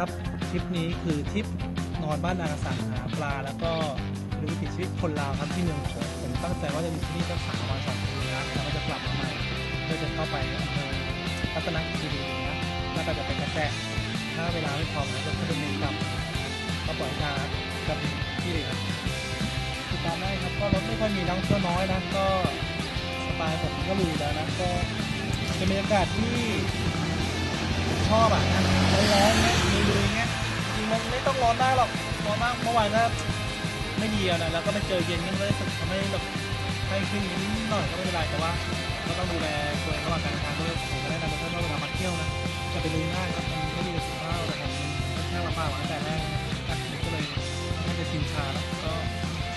ครับทริปนี้คือทริปนอนบ้านนากาสั่งหาปลา แล้วก็ดูวิถีชีวิตคนลาวครับที่เมืองโขงผมตั้งใจว่าจะอยู่ที่นี่สักสามวันสองคืนนะแล้วก็จะกลับมาใหม่เพื่อจะเข้าไปอำเภอรัตนคีรีนะแล้วก็จะไปกระแตะถ้าเวลาไม่พอนะจะดำเนินกลับก็ปล่อยทางกับที่เลยครับติดตามได้ครับก็รถไม่ค่อยมีนักท่องเที่ยวน้อยนะก็สบายผมก็ลุยแล้วนะก็เป็นบรรยากาศที่ชอบอะนะร้อนๆเงี้ มันไม่ต้องร้อนได้หรอกร้อนมากเมื่อวานก็ไม่ดีอะนะแล้วก็ไปเจอเย็นก็เลยสึกทำให้แบบให้ขึ้นนิดหน่อยก็ไม่เป็นไรแต่ว่าก็ต้องดูแลตัวเองระหว่างการเดินทางด้วยผมก็แนะนำเพื่อนว่าเวลามาเที่ยวนะจะไปลุยง่ายครับมันไม่มีสิทธิภาพแต่มันค่อนข้างลำบากตั้งแต่แรกนะก็เลยน่าจะชินชาแล้วก็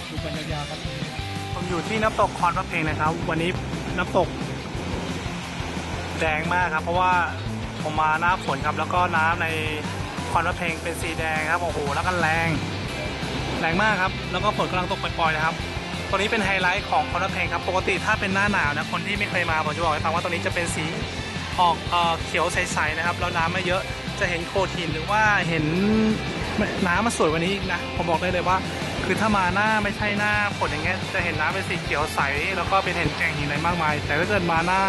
ดูกันยาวๆครับผมอยู่ที่น้ำตกคอนพระเพลงนะครับ วันนี้น้ำตกแดงมากครับ เพราะว่าผมมาหน้าฝนครับ แล้วก็น้ำใน คอนระเพลงเป็นสีแดงครับโอ้โหแล้วก็แรง แรงมากครับ แล้วก็ฝนกำลังตกปล่อยๆนะครับตัวนี้เป็นไฮไลท์ของคอนระเพลงครับปกติถ้าเป็นหน้าหนาวนะคนที่ไม่เคยมาผมจะบอกให้ฟังว่าตัวนี้จะเป็นสีออกเออเขียวใสๆนะครับแล้วน้ำไม่เยอะจะเห็นโคทินหรือว่าเห็นน้ำมันสวยกว่านี้อีกนะผมบอกได้เลยว่า คือถ้ามาหน้าไม่ใช่หน้าฝนอย่างเงี้ยจะเห็นน้ำเป็นสีเขียวใสแล้วก็เป็นเห็นแก่งหินอะไรมากมาย แต่ถ้าเกิดมาหน้า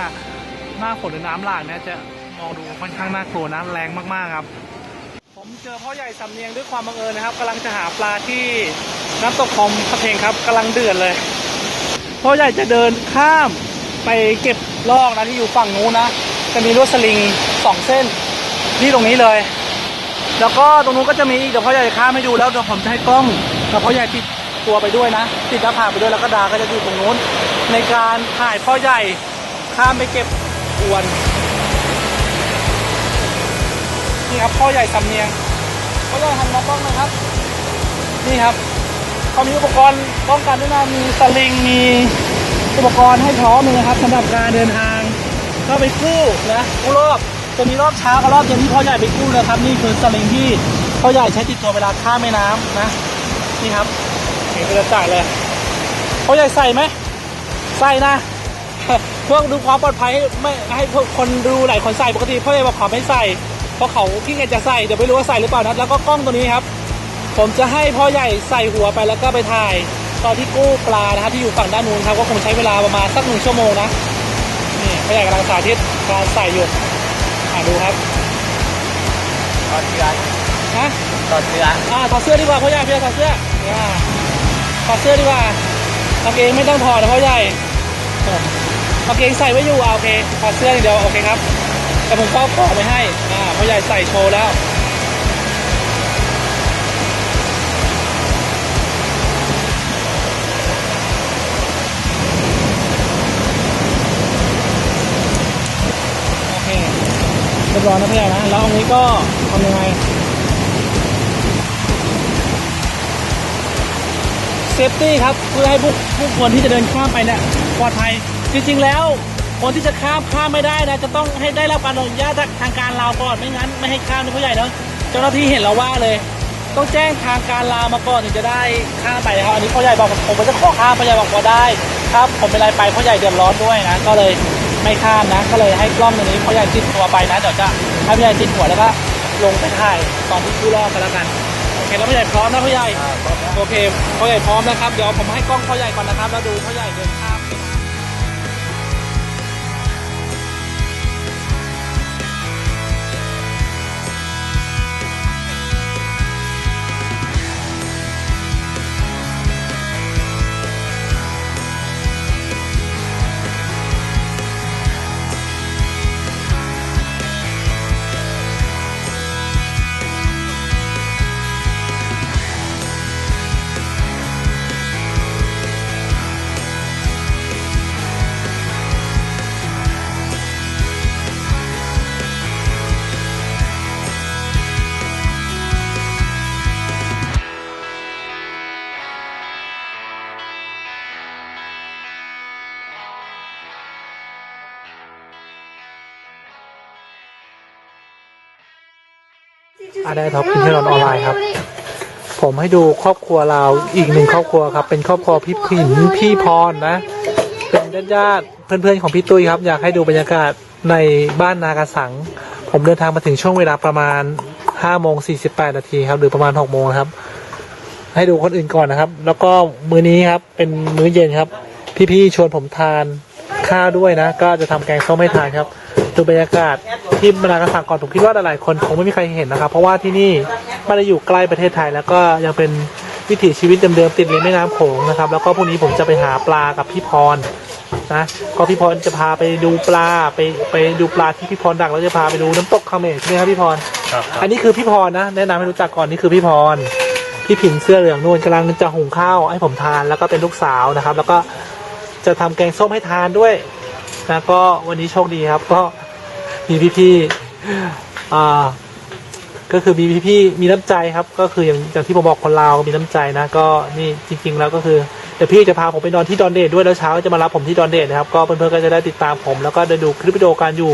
หน้าฝนหรือน้ำหลากเนี่ยจะมองดูค่อนข้างน่ากลัวน้ำแรงมากๆครับ ผมเจอพ่อใหญ่สำเนียงด้วยความบังเอิญนะครับกำลังจะหาปลาที่น้ำตกคอมพระเพงครับกำลังเดือดเลยพ่อใหญ่จะเดินข้ามไปเก็บลอกนะที่อยู่ฝั่งนู้นนะจะมีลวดสลิงสองเส้นที่ตรงนี้เลย แล้วก็ตรงนู้นก็จะมีเดี๋ยวพ่อใหญ่จะข้ามให้ดูแล้วเดี๋ยวผมจะให้กล้องกับพ่อใหญ่ติดตัวไปด้วยนะ ติดหน้าผากไปด้วยแล้วก็ดาก็จะอยู่ตรงนู้นในการถ่ายพ่อใหญ่ข้ามไปเก็บอวน นี่ครับพ่อใหญ่สำเนียงพ่อใหญ่หันมากล้องนะครับ นี่ครับเขามีอุปกรณ์ป้องกันด้วยนะมีสลิงมีอุปกรณ์ให้พร้อมเลยนะครับสำหรับการเดินทางก็ไปกู้นะกู้รอบจะมีรอบเช้ากับรอบเย็นที่พ่อใหญ่ไปกู้นะครับ นี่คือสลิงที่พ่อใหญ่ใช้ติดตัวเวลาข้ามแม่น้ำนะ นี่ครับเห็นกระจายเลยพ่อใหญ่ใส่ไหมใส่นะเพื่อดูความปลอดภัยไม่ให้คนดูหลายคนใส่ปกติพ่อใหญ่บอกขอไม่ใส่ เพราะเขาขี้เกียจจะใส่เดี๋ยวไม่รู้ว่าใส่หรือเปล่านะแล้วก็กล้องตัวนี้ครับ ผมจะให้พ่อใหญ่ใส่หัวไปแล้วก็ไปถ่าย ตอนที่กู้ปลานะครับที่อยู่ฝั่งด้านนู้นครับก็คงใช้เวลาประมาณสักหนึ่งชั่วโมงนะนี่พ่อใหญ่กำลังสาธิตการใส่อยู่อ่าดูครับถอดเสื้อฮะถอดเสื้ออ่าถอดเสื้อดีกว่าพ่อใหญ่พี่ถอดเสื้ออ่าถอดเสื้อดีกว่ากางเกงไม่ต้องถอดนะพ่อใหญ่เออกางเกงใส่ไว้อยู่อ่าโอเคถอดเสื้ออย่างเดียวโอเคครับ แต่ผมเป้าขอไม่ให้ อ่าพ่อใหญ่ใส่โชว์แล้วโอเคเรียบร้อยนะพี่ใหญ่นะแล้วอันนี้ก็ทำยังไง เซฟตี้ครับ เพื่อให้ผู้ผู้คนที่จะเดินข้ามไปเนี่ยปลอดภัย จริง ๆ แล้ว คนที่จะข้ามข้ามไม่ได้นะจะต้องให้ได้รับการอนุญาตจากทางการลาวก่อนไม่งั้น ไม่ให้ข้ามนะผู้ใหญ่เนาะเจ้าหน้าที่เห็นเราว่าเลย ต้องแจ้งทางการลาวมาก่อนถึงจะได้ข้ามไปนะครับอันนี้พ่อใหญ่บอกผมก็จะขอข้ามพ่อใหญ่บอกว่าได้ครับผมเป็นไรไปพ่อใหญ่เดือดร้อนด้วยนะก็เลยไม่ข้ามนะ ก็เลยให้กล้องตัวนี้พ่อใหญ่ติดตัวไปนะเดี๋ยวจะให้พ่อใหญ่ติดหัวแล้วก็ลงไปถ่ายตอนที่กู้รอบกันแล้วกันโอเคแล้วพ่อใหญ่พร้อมนะพ่อใหญ่โอเคพ่อใหญ่พร้อมนะครับเดี๋ยวผมให้กล้องพ่อใหญ่ก่อนนะครับแล้วดูพ่อใหญ่เดิน ได้ท็อปพินเทอร์ออนไลน์ครับ ผมให้ดูครอบครัวเราอีกหนึ่งครอบครัวครับ เป็นครอบครัวพี่ผินพี่พรนะ เป็นญาติญาติเพื่อนๆของพี่ตุ้ยครับ อยากให้ดูบรรยากาศในบ้านนากระสัง ผมเดินทางมาถึงช่วงเวลาประมาณ5โมง48นาทีครับ หรือประมาณ6โมงครับ ให้ดูคนอื่นก่อนนะครับ แล้วก็มื้อนี้ครับ เป็นมื้อเย็นครับ พี่ๆชวนผมทานข้าวด้วยนะ ก็จะทำแกงส้มให้ทานครับ ดูบรรยากาศ ที่มานากระสังก่อนผมคิดว่าหลายๆคนคงไม่มีใครเห็นนะครับ เพราะว่าที่นี่ไม่ได้อยู่ใกล้ประเทศไทย แล้วก็ยังเป็นวิถีชีวิตเดิมๆติดริมแม่น้ำโขงนะครับ แล้วก็พรุ่งนี้ผมจะไปหาปลากับพี่พรนะก็พี่พรจะพาไปดูปลาไปไปดูปลาที่พี่พรดักแล้วจะพาไปดูน้ำตกเขมรใช่ไหมครับพี่พร ครับ อันนี้คือพี่พรนะ แนะนำให้รู้จักก่อนนี่คือพี่พร พี่ผินเสื้อเหลืองนู่นกำลังจะหุงข้าวให้ผมทานแล้วก็เป็นลูกสาวนะครับ แล้วก็จะทำแกงส้มให้ทานด้วยนะก็วันนี้โชคดีครับ ก็ มีพี่ๆอ่าก็คือมีพี่ๆมีน้ำใจครับ ก็คืออย่างอย่างที่ผมบอกคนลาวมีน้ำใจนะก็นี่จริง ๆ แล้วก็คือเดี๋ยวพี่จะพาผมไปนอนที่ดอนเดทด้วยแล้วเช้าจะมารับผมที่ดอนเดทนะครับ ก็เพื่อนๆก็จะได้ติดตามผม แล้วก็ได้ดูคลิปวิดีโอการอยู่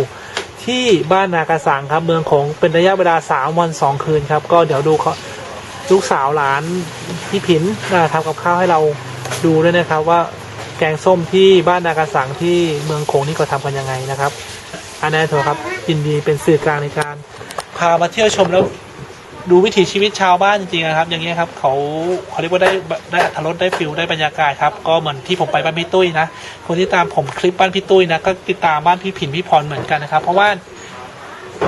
ที่บ้านนากาสังครับเมืองของเป็นระยะเวลาสามวันสองคืนครับ ก็เดี๋ยวดูเขาลูกสาวหลานพี่ผินทำกับข้าวให้เราดูด้วยนะครับ ว่าแกงส้มที่บ้านนากาสังที่เมืองโขงนี่ก็ทำกันยังไงนะครับ อันนี้โทครับยินดีเป็นสื่อกลางในการ พามาเที่ยวชมแล้วดูวิถีชีวิตชาวบ้านจริงๆนะครับ อย่างเงี้ยครับเขาเขาเรียกว่าได้ได้อัธรสได้ฟิลได้บรรยากาศครับ ก็เหมือนที่ผมไปบ้านพี่ตุ้ยนะ คนที่ตามผมคลิปบ้านพี่ตุ้ยนะก็ติดตามบ้านพี่ผินพี่พรเหมือนกันนะครับ เพราะว่า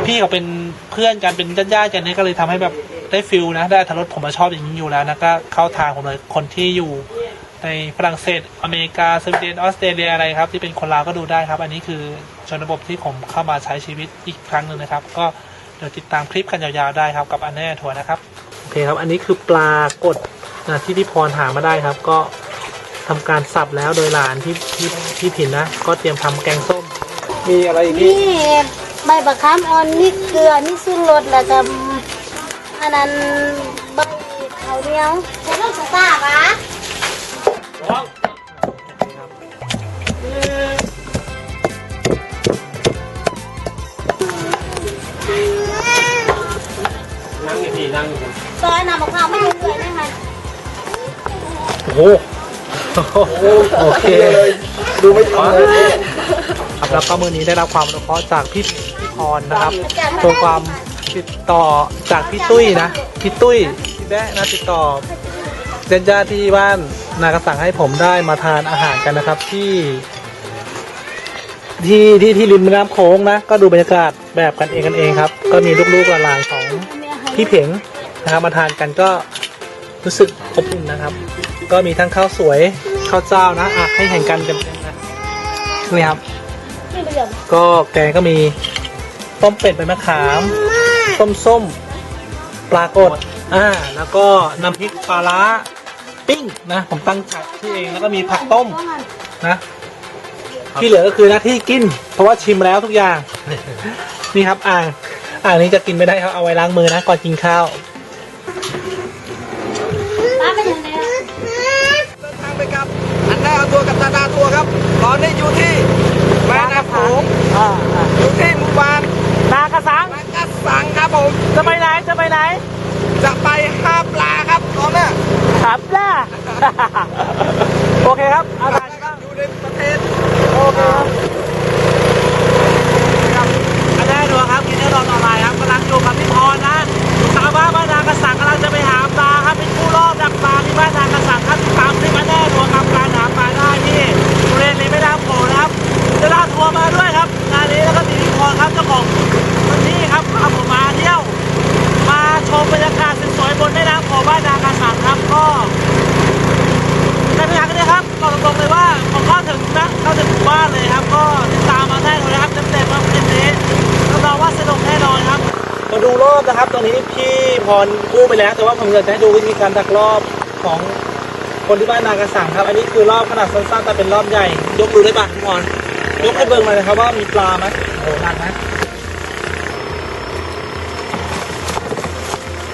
พี่เขาเป็นเพื่อนกันเป็นญาติๆกันเนี่ยก็เลยทำให้แบบได้ฟิลนะ ได้อัธรสผมมาชอบอย่างนี้อยู่แล้วนะก็เข้าทางผมเลยคนที่อยู่ ในฝรั่งเศสอเมริกาสวีเดนออสเตรเลียอะไรครับ ที่เป็นคนลาวก็ดูได้ครับ อันนี้คือชนบทที่ผมเข้ามาใช้ชีวิตอีกครั้งหนึ่งนะครับ ก็เดี๋ยวติดตามคลิปกันยาวๆได้ครับกับอันแน่ทัวร์นะครับโอเคครับ อันนี้คือปลากดนะที่พี่พรหามาได้ครับ ก็ทำการสับแล้วโดยหลานที่ที่ที่ผินนะ ก็เตรียมทำแกงส้ม มีอะไรอีกพี่นี่ใบมะขามอ่อนนี่เกลือนี่ซุรสแล้วก็อันนั้นใบข้าวเหนียวใช้ลูกสตาร์ปะ ซอยน้ำมะพร้าวไม่เกลือนะคะโอ้โหโอเคดูไม่ทันเลยครับแล้วก็มือนี้ได้รับความอนุเคราะห์จากพี่พี่พรนะครับตัวความติดต่อจากพี่ตุ้ยนะพี่ตุ้ยพี่แบ๊ะนะติดต่อญาติญาติที่บ้านนากระสังให้ผมได้มาทานอาหารกันนะครับที่ที่ที่ที่ริมแม่น้ำโค้งนะ ก็ดูบรรยากาศแบบกันเองกันเองครับ ก็มีลูกๆหลานๆของพี่เผง นะครับมาทานกันก็รู้สึกอบอุ่นนะครับ ก็มีทั้งข้าวสวยข้าวเจ้านะอะให้เห็นกันเต็มๆนะนี่ครับ ก็แกงก็มีต้มเป็ดใบมะขาม ต้มส้มปลากดอ่าแล้วก็น้ำพริกปลาร้าปิ้งนะ ผมตั้งชื่อเองแล้วก็มีผักต้มนะที่เหลือก็คือหน้าที่กิน เพราะว่าชิมแล้วทุกอย่าง นี่ครับอ่างอ่างนี้จะกินไม่ได้ครับเอาไว้ล้างมือนะก่อนกินข้าว ตัวกับตาดาตัวครับ ตอนนี้อยู่ที่แม่น้ำโขงอ่าอ่าอยู่ที่หมู่บ้านนากระสังนากระสังครับผม จะไปไหน จะไปไหนจะไปหาปลาครับตอนเนี้ยครับล่ะ โอเคครับอะไรอยู่ในประเทศ โอเคครับครับ วร์มาด้วยครับงานนี้แล้วก็มีพี่พรครับเจ้าของพื้นที่ครับพาผมมาเที่ยว มาชมบรรยากาศสวยๆบนแม่น้ำโขงบ้านนากระสังครับก็ในพยานกันเลยครับบอกตรงๆเลยว่าผมเข้าถึงนะเข้าถึงหมู่บ้านเลยครับ ก็ติดตามมาได้เลยครับเต็มๆครับคลิปนี้รับรองว่าสนุกแน่นอนครับมาดูรอบนะครับตรงนี้พี่พรกู้ไปแล้ว แต่ว่าผมอยากจะให้ดูวิธีการดักรอบของคนที่บ้านนากระสังครับ อันนี้คือรอบขนาดสั้นๆแต่เป็นรอบใหญ่ ยกดูได้ป่ะพี่พร ยกให้เบิ่งมาเลยครับว่ามีปลาไหมโอ้โหหนักนะ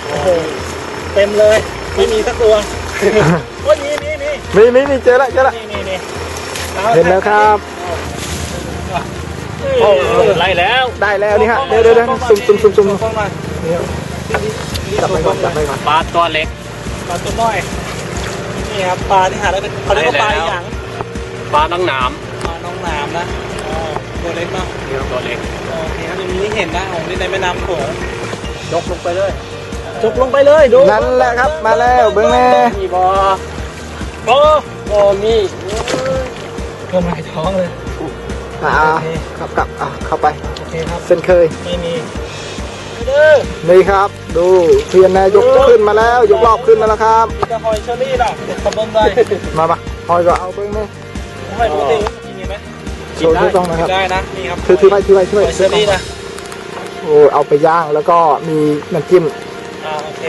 โอ้โหเต็มเลย ไม่มีสักตัวโอ้ยมีมีมีมีมีมีเจอละเจอละนี่นี่นี่เห็นแล้วครับ โอ้ไล่แล้วได้แล้วนี่ฮะเดี๋ยวเดี๋ยวเดี๋ยวซุ่มซุ่มซุ่มซุ่มกล้องหน่อยจับไปก่อนจับไปก่อนปลาตัวเล็กปลาตัวน้อย นี่ครับปลาที่หาได้เป็นเขาเรียกว่าปลาได้แล้วอย่าง ปลาตั้งหนามปลาน้องน้ำนะอ๋อตัวเล็กเนาะนี่ครับตัวเล็กโอเคครับอย่างนี้เห็นได้ของนี่ในแม่น้ำโขงยกลงไปเลยยกลงไปเลยดูนั่นแหละครับมาแล้วเบิ้งแน่มีบอโอ้บอมีกำไรท้องเลยอ่าครับกลับอะเข้าไปโอเคครับเส้นเคยไม่มีเด้อนี่ครับ ดูเพียนนายยกขึ้นมาแล้วยกรอบขึ้นมาแล้วครับมีกระหอยเชอรี่หรอเด็ดขบเบิ้งได้มาปะพอยก็เอาเบิ้งแน่ไม่ปกติ กินไงไหมโชว์ที่ต้องนะครับ ได้นะนี่ครับถือถือไว้ถือไว้ช่วยหอยเชอรี่นะโอ้เอาไปย่างแล้วก็มีน้ำจิ้ม อ่าโอเค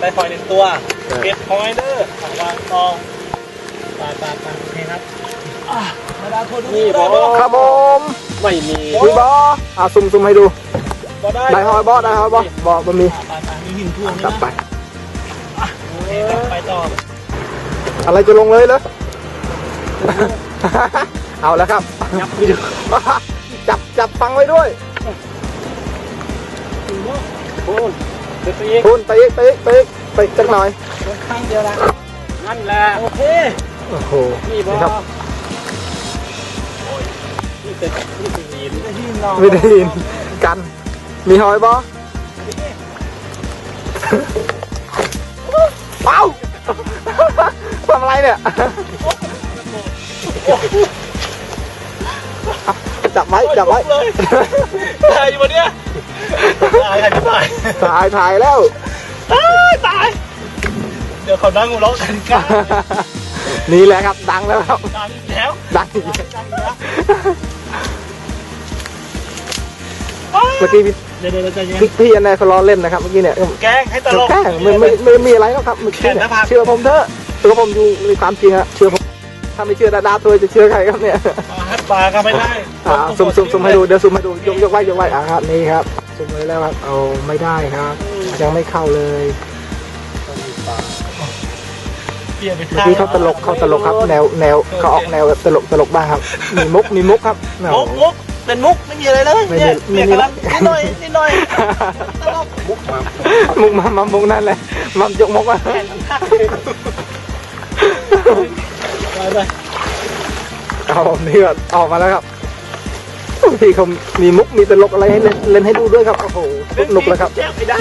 ได้หอยหนึ่งตัวครับเก็บหอยเด้อถามว่าทองปลาปลาปลาโอเคครับอะมาดามทวนนี่บอครับผมไม่มีมีบออะซุ่มซุ่มให้ดูก็ได้ได้หอยบอได้หอยบอบอบะมีปลาปลาปลามีหินท่วงกลับไปโอเคครับไปต่ออะไรจะลงเลยเหรอ เอาแล้วครับยับไม่ดูจับจับฟังไว้ด้วยโอ้ยเดี๋ยวไปอีกคุณไปอีกไปอีกไปอีกไปอีกจักหน่อยลงข้างเดียวละนั่นแหละโอเคโอ้โหนี่บอครับนี่เป็นนี่เป็นหินได้ที่นอนไม่ได้ยินกัน มีหอยบอเอ้าทำอะไรเนี่ย จับไว้จับไว้เลยตายอยู่บนเนี้ยตายตายตายถ่ายถ่ายแล้วตายตาย เดี๋ยวเขานั่งหัวเราะกันกันนี่แหละครับดังแล้วครับดังอีกแล้วดังอีกแล้วดังอีกแล้วเมื่อกี้พี่เดี๋ยวเดี๋ยวใจเย็นพี่พี่อันไหนเขาล้อเล่นนะครับเมื่อกี้เนี่ยแกล้งให้ตลกแกล้งไม่ไม่ไม่ไม่มีอะไรหรอกครับเมื่อกี้เนี่ยแขนหน้าผากเชื่อผมเถอะเชื่อผมอยู่ในความจริงอะเชื่อผมถ้าไม่เชื่อดาดาตัวจะเชื่อใครครับเนี่ยฮัด ปลาก็ไม่ได้อ่าซุ่มซุ่มซุ่มให้ดูเดี๋ยวซุ่มให้ดูยกยกไว้ยกไว้อ่าครับนี่ครับซุ่มไว้แล้วครับเอาไม่ได้ครับยังไม่เข้าเลยเปลี่ยนไปเมื่อกี้เขาตลกเขาตลกครับ แนวแนวเขาออกแนวตลกตลกบ้างครับ มีมุกมีมุกครับแนวมุกมุกเป็นมุกไม่มีอะไรเลยไม่มีเนี่ยไม่เปลี่ยนมีกำลังนิดหน่อยนิดหน่อยตลกมุกมามุกมามามุกนั่นแหละมายกมุกมาแขนหักไป ไปเอานี่ก็ออกมาแล้วครับพี่เขามีมุกมีตลกอะไรให้เล่นเล่นให้ดูด้วยครับโอ้โหสนุกแล้วครับแจ้งไม่ได้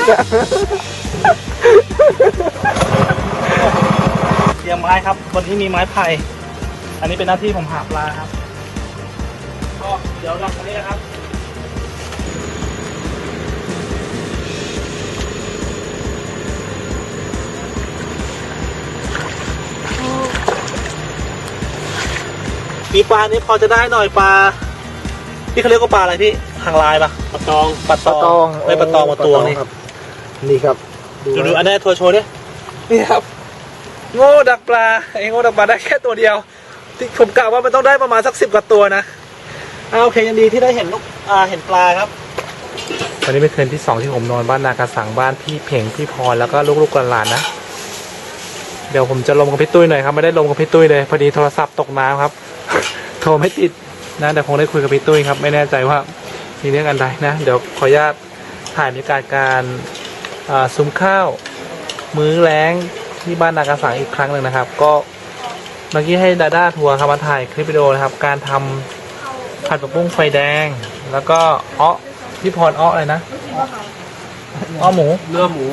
เตรียมไม้ครับวันนี้มีไม้ไผ่อันนี้เป็นหน้าที่ผมหาปลาครับก็เดี๋ยวลองอันนี้นะครับ มีปลานี้พอจะได้หน่อยปลาที่เขาเรียกว่าปลาอะไรพี่หางลายปะปลาตองปลาตปลาตอองงไม่ปลาตองมาตัวนี่ครับ นี่ครับดูดูอันนี้ทัวร์โชว์ดินี่ครับ โง่ดักปลาไอ้โง่ดักปลาได้แค่ตัวเดียว ที่ผมกะว่ามันต้องได้ประมาณสักสิบกว่าตัวนะอ่าโอเคยังดีที่ได้เห็นลูกอ่าเห็นปลาครับวันนี้เป็นคืนที่สองที่ผมนอนบ้านนากระสังบ้านพี่เพ่งพี่พรแล้วก็ลูกๆหลานๆนะเดี๋ยวผมจะลงกับพี่ตุ้ยหน่อยครับไม่ได้ลงกับพี่ตุ้ยเลยพอดีโทรศัพท์ตกน้ำครับ โทรไม่ติดนะเดี๋ยวคงได้คุยกับพี่ตุ้ยครับ ไม่แน่ใจว่ามีเรื่องอันใดนะ เดี๋ยวขออนุญาตถ่ายบรรยากาศการอ่าซุ้มข้าว มื้อแรงที่บ้านนากระสังอีกครั้งหนึ่งนะครับ ก็เมื่อกี้ให้ดาด้าทัวร์ครับมาถ่ายคลิปวิดีโอนะครับ การทำผัดผักบุ้งไฟแดง แล้วก็อ้อพี่พรอ้ออะไรนะอ้อหมู เนื้อหมู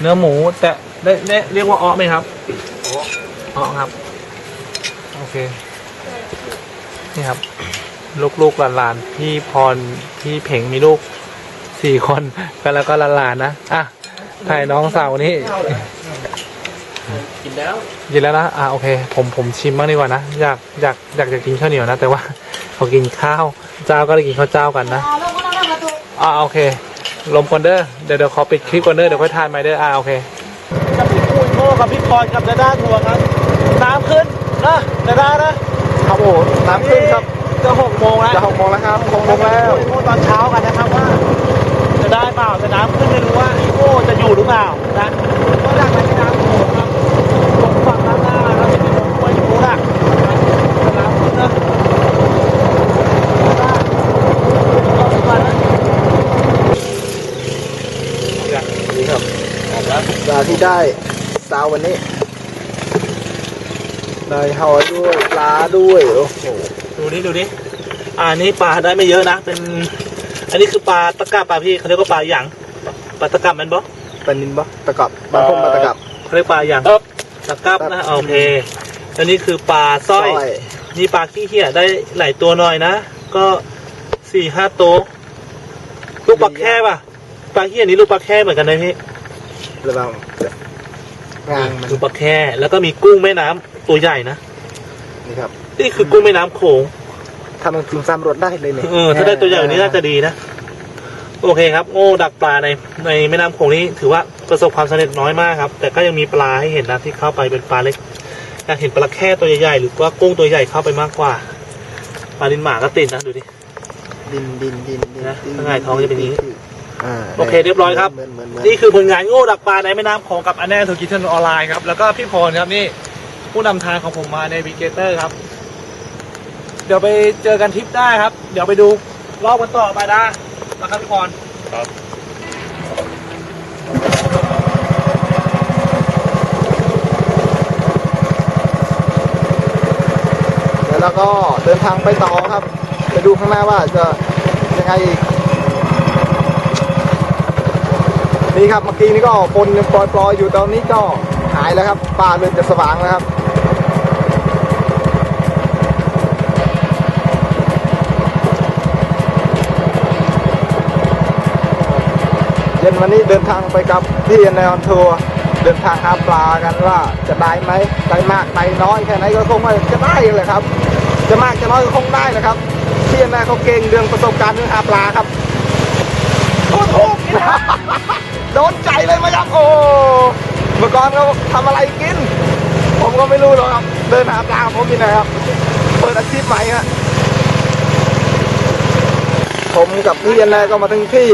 เนื้อหมู แต่ได้ได้เรียกว่าอ้อไหมครับอ้อครับ โอเค นี่ครับ ลูกๆหลานๆพี่พรพี่เพ่งมีลูกสี่คนกันแล้วก็หลานๆนะอะถ่ายน้องสาวนี่กินแล้วกินแล้วนะอะโอเค ผมผมชิมบ้างดีกว่านะอยากอยากอยากจะกินข้าวเหนียวนะ แต่ว่าเขากินข้าวเจ้าก็เลยกินข้าวเจ้ากันนะอ่าแล้วก็ต้องมาตัวอ่าโอเค ลมก่อนเด้อเดี๋ยวเดี๋ยวขอปิดคลิปก่อนเด้อเดี๋ยวค่อยทานใหม่เด้ออ่าโอเคกับพี่ปุ้ยโง่กับพี่พรกับดาด้าทัวร์ครับน้ำขึ้นนะดาด้านะ ครับโอ้โหน้ำขึ้นครับจะหกโมงแล้วจะหกโมงแล้วครับหกโมงแล้วโง่ตอนเช้ากันนะครับว่า จะได้เปล่าจะน้ำขึ้นไม่รู้ว่าไอ้โง่จะอยู่หรือเปล่านะก็ดักไปที่น้ำโขงครับตรงฝั่งด้านหน้าครับจะมีลมกล้วยรู้ละจะน้ำขึ้นนะดาด้าเอาไปก่อนนะนี่ครับปลาที่ได้สาววันนี้ ได้หอยด้วยปลาด้วยโอ้โหดูดิดูดิอ่านี่ปลาได้ไม่เยอะนะ เป็น อันนี้คือปลาตะกร้าปลาพี่เขาเรียกว่าปลาหยางปลาตะกร้าแมันบ่ปลานินบ่ตะกับบางคนมาตะกับเขาเรียกปลาหยางตะกร้านะโอเคอันนี้คือปลาสร้อยนี่ปลาขี้เหี้ยได้หลายตัวหน่อยนะ ก็สี่ห้าตัวลูกปลาแค่ป่ะปลาเหี้ยนี้ลูกปลาแค่เหมือนกันนะพี่ระวังงางมันลูกปลาแค่แล้วก็มีกุ้งแม่น้ำ ตัวใหญ่นะนี่ครับ นี่คือกุ้งแม่น้ำโขงทำมันถึงสามรถได้เลยเนี่ยเออถ้าได้ตัวใหญ่กว่านี้น่าจะดีนะ โอเคครับโง่ดักปลาในในแม่น้ำโขงนี้ถือว่าประสบความสำเร็จน้อยมากครับ แต่ก็ยังมีปลาให้เห็นนะที่เข้าไปเป็นปลาเล็กอยากเห็นปลาแค่ตัวใหญ่ๆหรือว่ากุ้งตัวใหญ่เข้าไปมากกว่าปลาดินหมาก็ติดนะดูดิ ดินดินดินดินนะข้างในท้องจะเป็นอย่างนี้าโอเคเรียบร้อยครับเหมือนเหมือนเหมือนนี่คือผลงานโง่ดักปลาในแม่น้ำโขงกับอันแน่ธุรกิจทนออนไลน์ครับ แล้วก็พี่พรครับนี่ ผู้นำทางของผมมาในวิกเกเตอร์ครับ เดี๋ยวไปเจอกันทริปได้ครับ เดี๋ยวไปดูรอบกันต่อไปนะนะครับพี่พรแล้วเราก็เดินทางไปต่อครับ ไปดูข้างหน้าว่าจะยังไงอีก นี่ครับเมื่อกี้นี่ก็ปนยังปลอยๆอยู่ตอนนี้ก็หายแล้วครับป่าเริ่มจะสว่างแล้วครับ เย็น วันนี้เดินทางไปกับพี่แนออนทัวร์เดินทางหาปลากันว่าจะได้ไหมได้มากได้น้อยแค่ไหนก็คงจะได้แหละครับ จะมากจะน้อยก็คงได้แหละครับพี่แนเขาเก่งเรื่องประสบการณ์เรื่องหาปลาครับโอ้โหโดนใจเลยมครับโอ้เมื่อก่อนเขาทำอะไรกิน ผมก็ไม่รู้หรอกครับ เดินหาปลาผมนี่นะครับเปิดอาชีพใหม่ฮะผมกับพี่แนก็มาถึงที่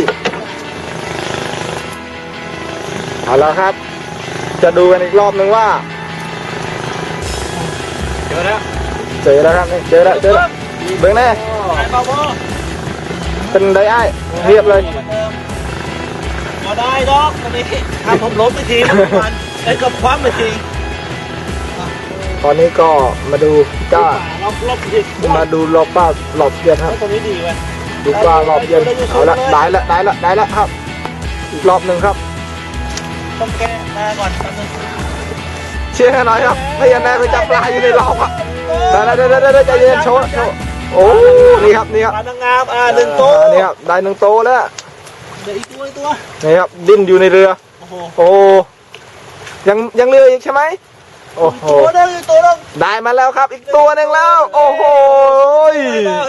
เอาละครับ จะดูกันอีกรอบหนึ่งว่าเดี๋ยวนะเจอแล้วครับนี่เจอแล้วเจอแล้วเบิ่งแน่ไอ้บาโบเป็นไดไอ้ายเรียบเลยก็ได้ดอกวันนี้ถ้าผมล้มไปทีมันไอ้กับคว้ำไปทีตอนนี้ก็มาดูก้าล็อกล็อกทีมาดูรอบป้ารอบเย็นครับตรงนี้ดีเว้ยดูปลารอบเย็นเอาละได้ละได้ละได้ละครับ อีกรอบหนึ่งครับ ต้องแก้หน้าก่อนแป๊บนึงเชียร์ให้หน่อยครับพี่แน่ไปจับปลาอยู่ในรอบครับได้ได้ได้ได้ได้ใจเย็นโชว์โชว์โอ้นี่ครับนี่ครับปลานางงามอ่าหนึ่งตัวอ่านี่ครับได้หนึ่งโตแล้วเดี๋ยวอีกตัวอีกตัวนี่ครับดิ้นอยู่ในเรือโอ้โหโอ้ยังยังเรืออีกใช่ไหมโอ้โหตัวนึงอีกตัวนึงได้มาแล้วครับ อีกตัวหนึ่งแล้ว โอ้โห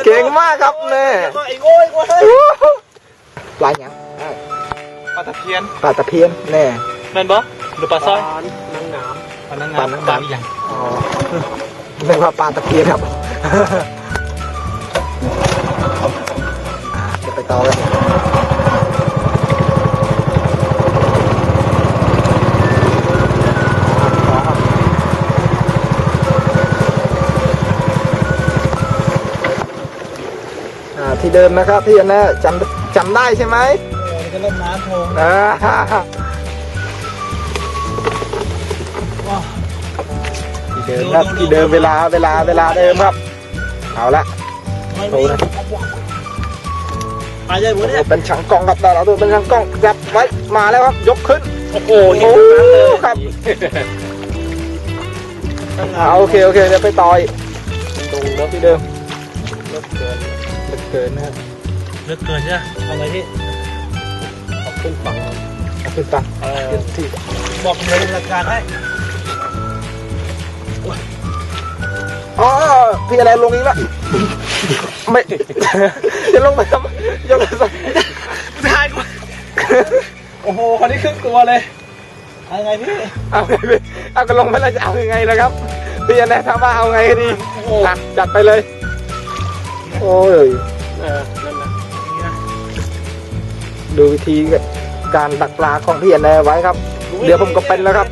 เก่งมากครับแน่ก็ไอ้โง่ไอ้โง่เฮ้ยปลาหยังปลาตะเพียนปลาตะเพียนแน่ แม่นบ่หรือปลาสร้อยนางน้ปลานางปลางามน้ำปลาอีหยังำอ๋อนึกว่าปลาตะเพียนครับจะไปต่อกันอ่าที่เดิมนะครับ ที่อันนี้จำจำได้ใช่ไหมเออจะเล่นน้ำโพงอ่า เดิมครับที่เดิมเวลาเวลาเวลาเดิมครับ เอาละไม่โทรมีนะปลาใหญ่หมดเนี่ยเป็นช่างกล้องครับแต่เราดูเป็นช่างกล้องจับไว้มาแล้วครับ ยกขึ้น โอ้โหโอ้ครับอ่าโอเคโอเคเดี๋ยวไปต่อยตรงรถที่เดิมรถเกินรถเกินนะครับเลือกเกินใช่ไหมเอาไงที่เอาขึ้นฝั่งเอาขึ้นฝั่งเออขึ้นที่บอกเลยหลักการให้ อ๋อพี่อะไรลงอีกแล้วไม่จะลงไปทำไมยกไปทายกูโอ้โหคนนี้ครึ่งตัวเลยเอาไงพี่เอาไงพี่เอาก็ลงไปแล้วจะเอายังไงล่ะครับพี่แนะถามว่าเอาไงดีโอ้โหอะจัดไปเลย โอ้ยเออนั่นนะนี่นะดูวิธีการดักปลาของพี่แนะไว้ครับ เดี๋ยวผมก็เป็นแล้วครับ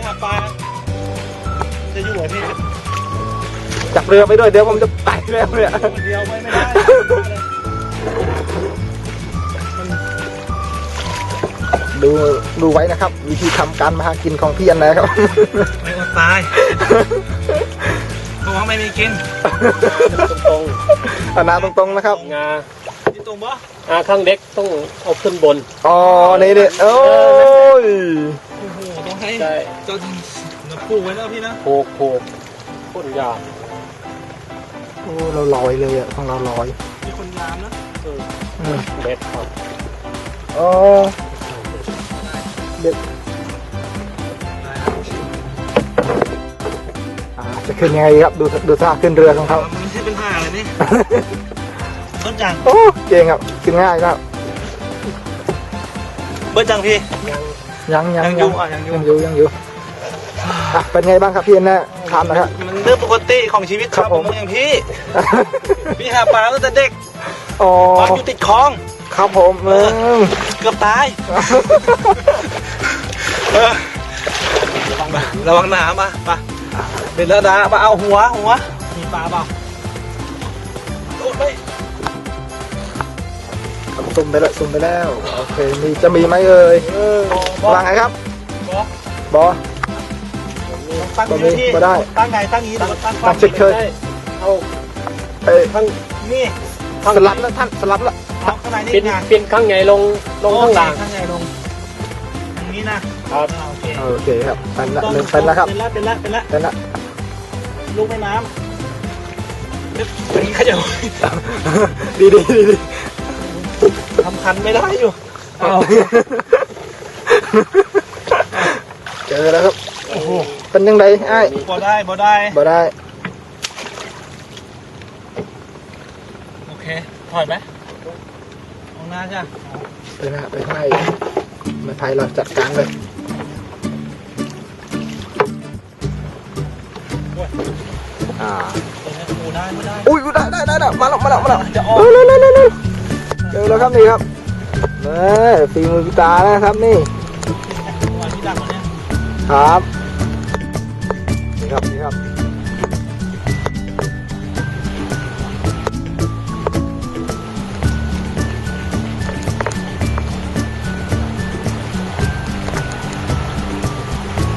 จับเรือไปด้วยเดี๋ยวผมจะไปแล้วเนี่ยคนเดียวไม่ไม่ได้ดูดูไว้นะครับ วิธีทำการมาหากินของพี่แนะครับไม่อดตายเพราะว่าไม่มีกินตรงเอาหน้าตรงๆนะครับงาที่ตรงปะอาข้างเล็กต้องเอาขึ้นบนอ๋อนี่ดิโอ้ยโอ้โหต้องให้ใช่เจ้าน้ำปูไว้นะพี่นะโคกโคกพ่นยา โอ้เราลอยเลยอะของเราลอยมีคนงามนะอืมเบ็ดครับอ๋อเด็ดอ่าจะขึ้นยังไงครับดูดูท่าขึ้นเรือของเขามันไม่ใช่เป็นห่าเลยนี่ ต้นจังโอ้เก่งครับขึ้นง่ายครับเบิ้ลจังพี่ ยังยังยังอยู่อะยังอยู่ ยังอยู่ยังอยู่อะเป็นไงบ้างครับพี่แน่ถามหนะครับ มัน เรื่องปกติของชีวิตครับผมผมอย่างพี่ พี่หาปลาตั้งแต่เด็กอ๋อปลาอยู่ติดคลองครับผมเออเกือบตายเออมาระวังหนามาไปเบ็ดแล้วนะมาเอาหัวหัวมีปลาเปล่าโอ้ยซุ่มไปแล้วซุ่มไปแล้ว โอเค มีจะมีไหมเอ่ยเออวางไงครับ บอบอ ตั้งบ่นี้มีที่บ่ได้ ตั้งไงตั้งนี้ตั้งตั้งตั้งเฉยเคยเอาเอ้ยข้างนี่สลับแล้วท่านสลับแล้วเอาข้างในนี่เป็นงานเป็นข้างใหญ่ลงลงข้างล่างข้างในลงอย่างนี้นะครับ อ่าโอเคโอเคครับเป็นละหนึ่งเป็นแล้วครับเป็นละเป็นละเป็นละเป็นละลูกแม่น้ำเฮ้ยขยับดีดีดีดีทำคันไม่ได้อยู่เอาเจอแล้วครับโอ้โห เป็นยังไงไอ้ายบ่ได้บ่ได้ บ่ได้ โอเค ถอยไหมเอาหน้าจ้ะไปหน้าไปให้ไม่ไผ่เราจัดการเลย อ่า ตรงนี้กูได้ไม่ได้ อุ้ยได้ได้ได้ได้มาแล้วมาแล้วมาแล้วจะออก เร็วเร็วเร็วเร็วเจอแล้วครับนี่ครับเน่ฝีมือพี่ตานะครับนี่ วันที่ดักวันเนี้ยครับ นี่ครับนี่ครับ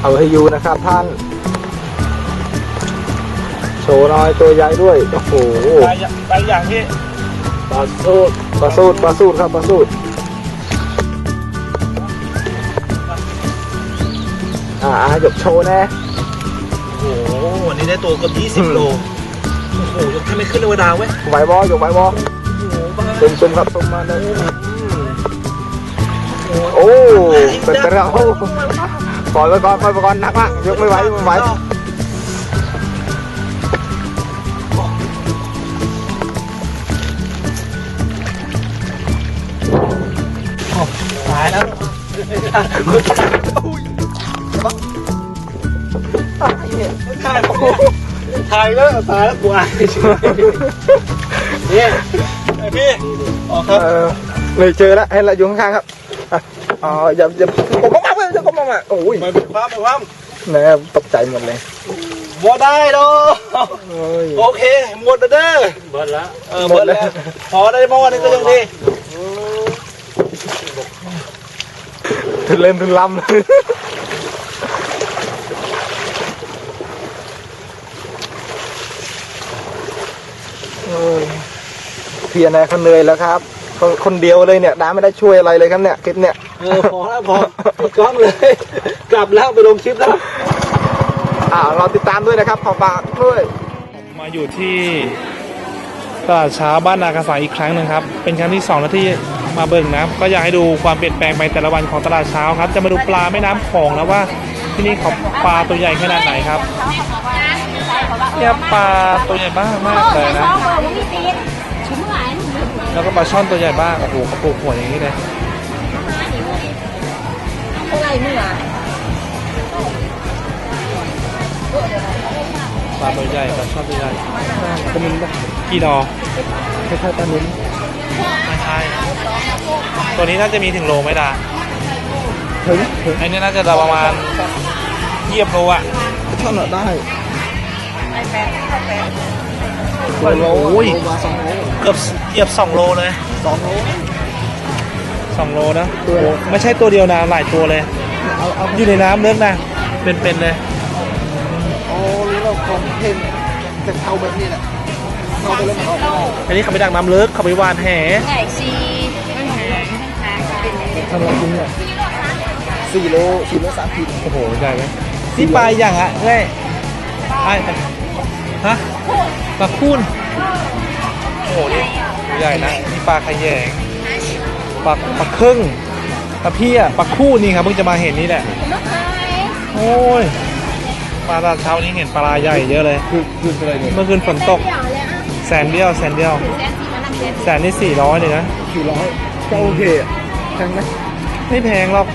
เอาให้อยู่นะครับท่าน โชว์หน้อยตัวใหญ่ด้วย โอ้โหไปอย่างไปอย่างที่ปลาสูดปลาสูดปลาสูดครับปลาสูดอ่าหยกโชว์แน่โอ้โหวันนี้ ได้ตัวเกือบ20โลโอ้โหยกแค่ไม่ขึ้นเลยวลาเว้ยไหวบอยกไหวบอโอ้โหบ้าซุ่มซุ่มครับซุ่มมาเลยโอ้เป็นไปแล้วปล่อยไปก่อนปล่อยไปก่อนหนักมากยกไม่ไหวยกไม่ไหวตายแล้ว ถ่ายถ่ายแล้วตายแล้วกูอายเนี่ยไอพี่ออกครับเออเลยเจอแล้วให้ละอยู่ข้างๆครับอะอ๋ออย่าอย่าผมมากเลยจะผมมากโอ้ยไปเป็นความเป็นความแหม่ตกใจหมดเลยบ่ได้ดอกโอ้ยโอเคหมดแล้วเด้อเบิดแล้วเออหมดแล้วพอได้หม้อนี่ก็ยังดีถึงเล่นถึงลำเลย ยพี่นายเขาเหนื่อยแล้วครับคนคนเดียวเลยเนี่ยน้าไม่ได้ช่วยอะไรเลยครับเนี่ยคลิปเนี่ยเออพอแล้วพอปิดกล้องเลย กลับแล้วไปลงคลิปแล้วอ่าเราติดตามด้วยนะครับขอฝากด้วยมาอยู่ที่ตลาดเช้าบ้านนากระสังอีกครั้งหนึ่งครับ เป็นครั้งที่สองแล้วที่มาเบิ่งนะก็อยากให้ดูความเปลี่ยนแปลงไปแต่ละวันของตลาดเช้าครับ จะมาดูปลาแม่น้ำโขงแล้วว่าที่นี่เขาปลาตัวใหญ่ขนาดไหนครับ เนี่ยปลาตัวใหญ่มากมากเลยนะแล้วก็ปลาช่อนตัวใหญ่มากโอ้โหเขาปลูกหัวอย่างนี้เลยปลาตัวใหญ่ปลาช่อนตัวใหญ่ก็มันกี่ดอกคล้ายๆปลานิ้นไม่ใช่ตัวนี้น่าจะมีถึงโลไหมดาถึงถึงไอ้นี่น่าจะประมาณเยียบโลอะเท่าไหร่ได้ โอ้โหโอ้ยสองโลเกือบเหยียบสองโลเลยสองโลสองโลนะตัวไม่ใช่ตัวเดียวนะหลายตัวเลย เอาเอาอยู่ในน้ำเลือกนะ เป็นๆเลยโอ้รู้แล้วของเพ่งจะเข้าแบบนี้แหละอันนี้เขาไปดักน้ำลึกเขาไปหวานแหไก่ซีไม่หายหาเป็นทำอะไรกินเนี่ยสี่โลสี่โลสามขีดโอ้โหใหญ่ไหมนี่ปลาอย่างอะเอ้ยไอ้ ฮะปลาคูนโอ้โหนี่ใหญ่นะนี่ปลาขยงปลาปลาครึ่งปลาเพี้ยปลาคู่นี่ครับเพิ่งจะมาเห็นนี่แหละโอ้ยมาตอนเช้านี้เห็นปลาใหญ่เยอะเลยคือคืออะไรเนี่ยเมื่อคืนฝนตก แสนเดียวแสนเดียว แสนนี่สี่ร้อยเลยนะสี่ร้อยก็โอเคอะแพงไหมไม่แพงหรอก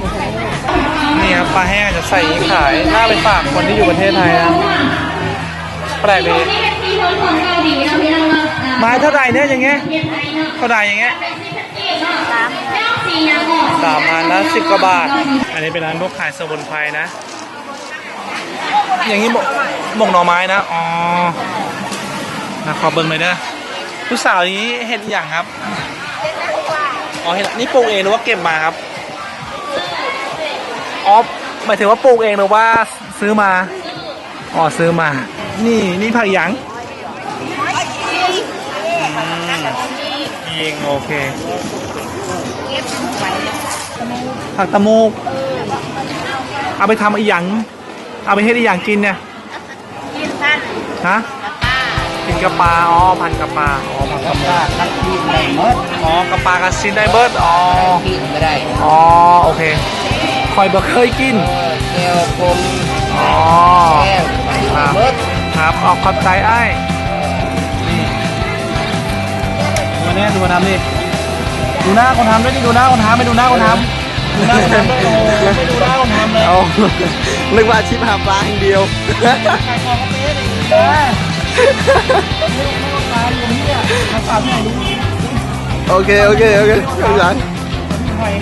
นี่ครับปลาแห้งจะใส่อย่างนี้ขายน่าไปฝากคนที่อยู่ประเทศไทยนะ แปลกดีไม้เท่าไหร่เนี่ยอย่างเงี้ยเท่าไหร่อย่างเงี้ยสามพันนะสิบกว่าบาท อันนี้เป็นร้านพวกขายสมุนไพรนะ อย่างนี้หมกหมกหน่อไม้นะ อ๋อนะขอเบิ้งหน่อยเด้อผู้สาวนี้เห็ดอหย่างครับ อ๋อเห็ดนี่ปลูกเองหรือว่าเก็บมาครับ อ๋อหมายถึงว่าปลูกเองหรือว่าซื้อมา อ๋อซื้อมา นี่นี่ผักหยังอืมเองโอเคผักตะมูกเอาไปทำอีหยัง เอาไปให้อีหยังกินเนี่ยกินท่านฮะกินกระปลาอ๋อพันกระปลาอ๋อพันกระปลานักที่ไหนเมิดอ๋อกระปลากระซินได้เบิร์ดอ๋อกินไม่ได้อ๋อโอเคคอยบ่เคยกินแก้วกลมอ๋อแก้วครับเมิด ครับออกขอบใจไอ้ายดูเนี่ยดูคนทำดิดูหน้าคนทำด้วยดิดูหน้าคนทำไม่ดูหน้าคนทำดูหน้าคนทำด้วยโอ้ไม่ดูหน้าคนทำเลยเอานึกว่าอาชิปหาปลาอย่างเดียวขายของเขาเป๊ะเลยนะไม่ต้องตายอยู่เนี่ยมาฝากที่ไหนรู้โอเคโอเคโอเคขอบคุณหอย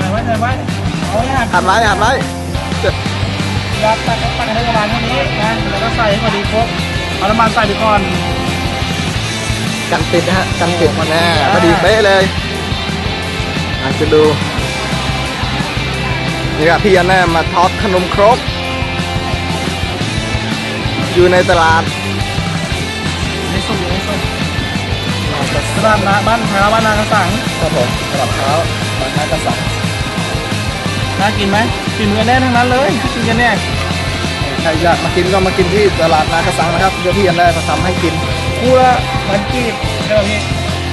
ถ่ายไว้ถ่ายไว้เอาเนี่ยหัดไว้หัดไว้ยัดตักตักให้ประมาณเท่านี้นะแล้วก็ใส่ให้พอดีครบเอาน้ำมันใส่ไปก่อนกันติดนะฮะกันติดมาแน่พอดีเป๊ะเลยอาจจะดูนี่ครับพี่อันแน่มาทอดขนมครกอยู่ในตลาดไม่สุกไม่สุกตลาดนะบ้านเท้าบ้านนากระสังครับผมตลาดเช้าบางนากระสัง น่ากินไหมกินกันแน่ทั้งนั้นเลยกินกันแน่ใครอยากมากินก็มากินที่ตลาดนากระสังนะครับเดี๋ยวพี่อันแน่มาทำให้กินคู่ละพันกีบเดี๋ยวพี่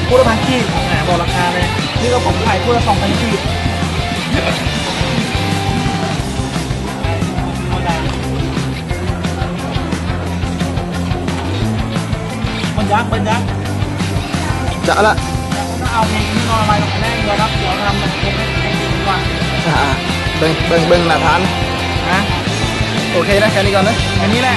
คู่ละพันกีบแหมบอกราคาเลยนี่ก็ผมขายคู่ละสองพันกีบเอาได้มันยักษ์มันยักษ์จะละถ้าเอาเองนี่นอนอะไรลงไปแน่เดียวครับเดี๋ยวทำมันเองให้กินดีกว่าอ่า เบิ่งเบิ่งเบิ่งหน้าทานนะโอเคนะแค่นี้ก่อนนะอันนี้แหละ